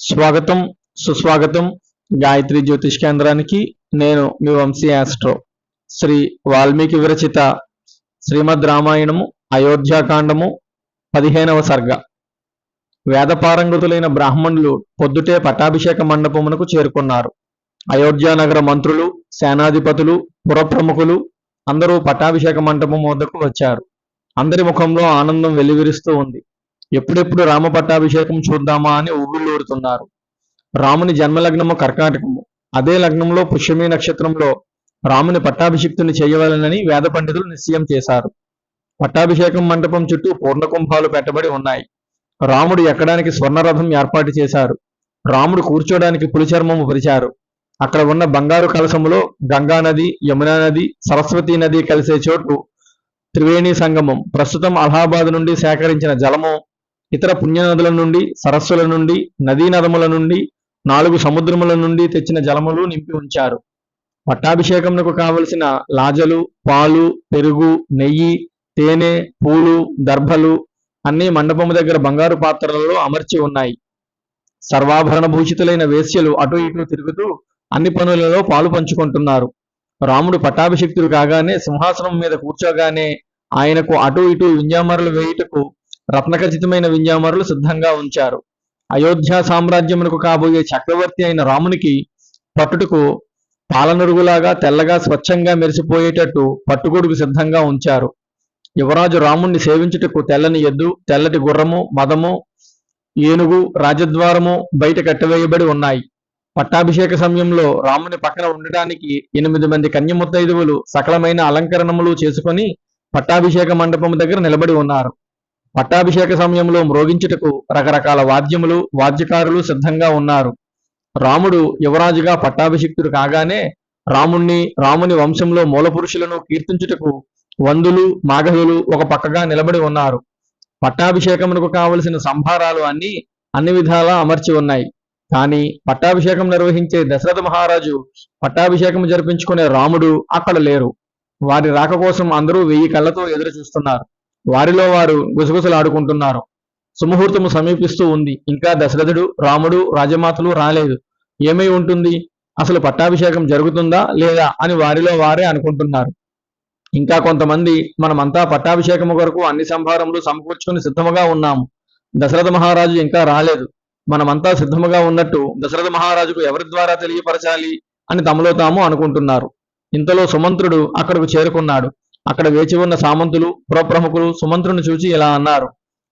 స్వాగతం సుస్వాగతం గాయత్రి జ్యోతిష్ కేంద్రానికి. నేను మీ వంశీ ఆస్ట్రో. శ్రీ వాల్మీకి విరచిత శ్రీమద్ రామాయణము అయోధ్యాకాండము పదిహేనవ సర్గ. వేదపారంగతులైన బ్రాహ్మణులు పొద్దుటే పట్టాభిషేక మండపమునకు చేరుకున్నారు. అయోధ్యానగర మంత్రులు సేనాధిపతులు పురప్రముఖులు అందరూ పట్టాభిషేక మంటపం వద్దకు వచ్చారు. అందరి ముఖంలో ఆనందం వెల్లివిరుస్తూ ఉంది. ఎప్పుడెప్పుడు రామ పట్టాభిషేకం చూద్దామా అని ఊగిళ్ళూరుతున్నారు రాముని జన్మలగ్నము కర్కాటకము. అదే లగ్నంలో పుష్యమి నక్షత్రంలో రాముని పట్టాభిషిక్తుని చేయవలనని వేద పండితులు నిశ్చయం చేశారు. పట్టాభిషేకం మంటపం చుట్టూ పూర్ణకుంభాలు పెట్టబడి ఉన్నాయి. రాముడు ఎక్కడానికి స్వర్ణరథం ఏర్పాటు చేశారు. రాముడు కూర్చోడానికి పులిచర్మము పరిచారు అక్కడ ఉన్న బంగారు కలశములో గంగా నది యమునా నది సరస్వతి నది కలిసే చోటు త్రివేణి సంగమం. ప్రస్తుతం అలహాబాద్ నుండి సేకరించిన జలము ఇతర పుణ్యనదుల నుండి సరస్సుల నుండి నదీ నదముల నుండి నాలుగు సముద్రముల నుండి తెచ్చిన జలములు నింపి ఉంచారు. పట్టాభిషేకమునకు కావలసిన లాజలు పాలు పెరుగు నెయ్యి తేనె పూలు దర్భలు అన్ని మండపము దగ్గర బంగారు పాత్రలలో అమర్చి ఉన్నాయి. సర్వాభరణ భూషితులైన వేశ్యలు అటు ఇటు తిరుగుతూ అన్ని పనులలో పాలు పంచుకుంటున్నారు. రాముడు పట్టాభిషిక్తుడు కాగానే సింహాసనం మీద కూర్చోగానే ఆయనకు అటు ఇటు వింజామరులు వేయుటకు రత్నఖచితమైన వింజామరులు సిద్ధంగా ఉంచారు. అయోధ్య సామ్రాజ్యమునకు కాబోయే చక్రవర్తి అయిన రామునికి పట్టుటకు పాలనురుగులాగా తెల్లగా స్వచ్ఛంగా మెరిసిపోయేటట్టు పట్టుగొడుగు సిద్ధంగా ఉంచారు. యువరాజు రాముణ్ణి సేవించుటకు తెల్లని ఎద్దు తెల్లటి గుర్రము మదము ఏనుగు రాజద్వారము బయట కట్టివేయబడి ఉన్నాయి. పట్టాభిషేక సమయంలో రాముని పక్కన ఉండటానికి ఎనిమిది మంది కన్యముత్తైదువులు సకలమైన అలంకరణములు చేసుకొని పట్టాభిషేక మండపము దగ్గర నిలబడి ఉన్నారు. పట్టాభిషేక సమయంలో మ్రోగించుటకు రకరకాల వాద్యములు వాద్యకారులు సిద్ధంగా ఉన్నారు. రాముడు యువరాజుగా పట్టాభిషిక్తుడు కాగానే రాముణ్ణి రాముని వంశంలో మూలపురుషులను కీర్తించుటకు వందులు మాగధులు ఒక పక్కగా నిలబడి ఉన్నారు. పట్టాభిషేకమునకు కావలసిన సంభారాలు అన్ని అన్ని విధాలా అమర్చి ఉన్నాయి. కానీ పట్టాభిషేకం నిర్వహించే దశరథ మహారాజు పట్టాభిషేకం జరిపించుకునే రాముడు అక్కడ లేరు. వారి రాక కోసం అందరూ వెయ్యి కళ్ళతో ఎదురు చూస్తున్నారు. వారిలో వారు గుసగుసలాడుకుంటున్నారు. సుముహూర్తము సమీపిస్తూ ఉంది. ఇంకా దశరథుడు రాముడు రాజమాతలు రాలేదు. ఏమై ఉంటుంది? అసలు పట్టాభిషేకం జరుగుతుందా లేదా అని వారిలో వారే అనుకుంటున్నారు. ఇంకా కొంతమంది మనమంతా పట్టాభిషేకము కొరకు అన్ని సంభారములు సమకూర్చుకుని సిద్ధముగా ఉన్నాము. దశరథ మహారాజు ఇంకా రాలేదు. మనమంతా సిద్ధముగా ఉన్నట్టు దశరథ మహారాజుకు ఎవరి ద్వారా తెలియపరచాలి అని తమలో తాము అనుకుంటున్నారు. ఇంతలో సుమంత్రుడు అక్కడకు చేరుకున్నాడు. అక్కడ వేచి ఉన్న సామంతులు పురప్రముఖులు సుమంత్రుని చూచి ఇలా అన్నారు.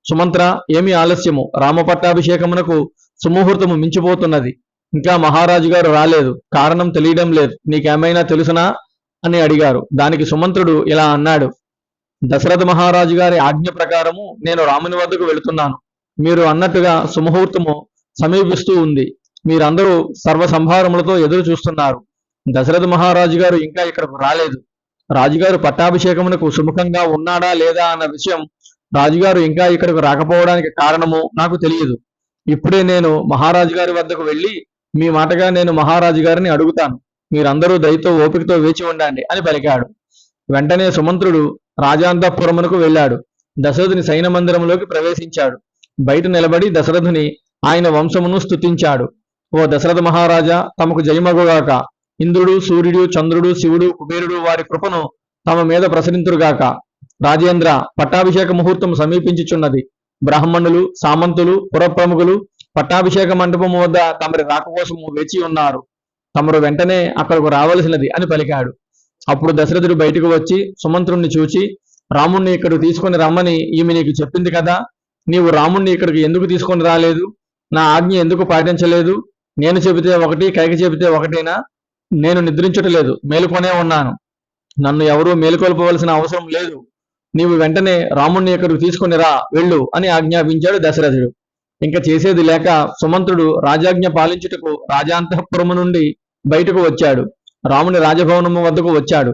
సుమంత్ర ఏమి ఆలస్యము? రామపట్టాభిషేకమునకు సుముహూర్తము మించిపోతున్నది. ఇంకా మహారాజు గారు రాలేదు. కారణం తెలియడం లేదు. నీకేమైనా తెలుసునా? అని అడిగారు. దానికి సుమంత్రుడు ఇలా అన్నాడు. దశరథ మహారాజు గారి ఆజ్ఞ ప్రకారము నేను రాముని వద్దకు వెళుతున్నాను. మీరు అన్నట్టుగా సుముహూర్తము సమీపిస్తూ ఉంది. మీరందరూ సర్వ సంభారములతో ఎదురు చూస్తున్నారు. దశరథ మహారాజు గారు ఇంకా ఇక్కడకు రాలేదు. రాజుగారు పట్టాభిషేకమునకు సుముఖంగా ఉన్నాడా లేదా అన్న విషయం రాజుగారు ఇంకా ఇక్కడకు రాకపోవడానికి కారణము నాకు తెలియదు. ఇప్పుడే నేను మహారాజు గారి వద్దకు వెళ్ళి మీ మాటగా నేను మహారాజు గారిని అడుగుతాను. మీరందరూ దయతో ఓపికతో వేచి ఉండండి అని పలికాడు. వెంటనే సుమంత్రుడు రాజాంతపురమునకు వెళ్ళాడు. దశరథుని సైన మందిరంలోకి ప్రవేశించాడు. బయట నిలబడి దశరథుని ఆయన వంశమును స్తుతించాడు. ఓ దశరథ మహారాజా తమకు జయమగుగాక. ఇంద్రుడు సూర్యుడు చంద్రుడు శివుడు కుబేరుడు వారి కృపను తమ మీద ప్రసరింతురుగాక. రాజేంద్ర పట్టాభిషేక ముహూర్తం సమీపించుచున్నది. బ్రాహ్మణులు సామంతులు పురప్రముఖులు పట్టాభిషేక మండపము వద్ద తమరి రాక కోసము వేచి ఉన్నారు. తమరు వెంటనే అక్కడకు రావలసినది అని పలికాడు. అప్పుడు దశరథుడు బయటకు వచ్చి సుమంత్రుణ్ణి చూచి రాముణ్ణి ఇక్కడికి తీసుకొని రమ్మని ఈమె నీకు చెప్పింది కదా? నీవు రాముణ్ణి ఇక్కడికి ఎందుకు తీసుకొని రాలేదు? నా ఆజ్ఞ ఎందుకు పాటించలేదు? నేను చెబితే ఒకటి కైక చెబితే ఒకటేనా? నేను నిద్రించటలేదు మేలుకొనే ఉన్నాను. నన్ను ఎవరూ మేలుకొల్పవలసిన అవసరం లేదు. నీవు వెంటనే రాముణ్ణి ఇక్కడికి తీసుకొని రా వెళ్ళు అని ఆజ్ఞాపించాడు దశరథుడు. ఇంకా చేసేది లేక సుమంత్రుడు రాజాజ్ఞ పాలించుటకు రాజాంతఃపురము నుండి బయటకు వచ్చాడు. రాముని రాజభవనము వద్దకు వచ్చాడు.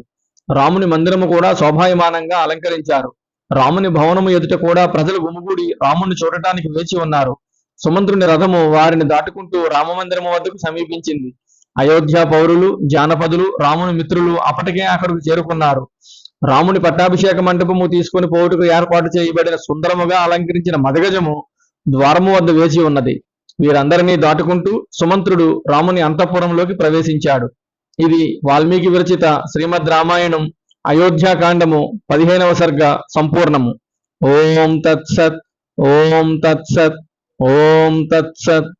రాముని మందిరము కూడా శోభాయమానంగా అలంకరించారు. రాముని భవనము ఎదుట కూడా ప్రజలు గుమిగూడి రాముని చూడటానికి వేచి ఉన్నారు. సుమంత్రుని రథము వారిని దాటుకుంటూ రామమందిరము వద్దకు సమీపించింది. అయోధ్య పౌరులు జానపదులు రాముని మిత్రులు అప్పటికే అక్కడికి చేరుకున్నారు. రాముని పట్టాభిషేక మంటపము తీసుకొని పోవుటకు ఏర్పాటు చేయబడిన సుందరముగా అలంకరించిన మదగజము ద్వారము వద్ద వేచి ఉన్నది. వీరందరినీ దాటుకుంటూ సుమంత్రుడు రాముని అంతఃపురంలోకి ప్రవేశించాడు. ఇది వాల్మీకి విరచిత శ్రీమద్ రామాయణం అయోధ్యాకాండము పదిహేనవ సర్గ సంపూర్ణము. ఓం తత్సత్ ఓం తత్సత్ ఓం తత్సత్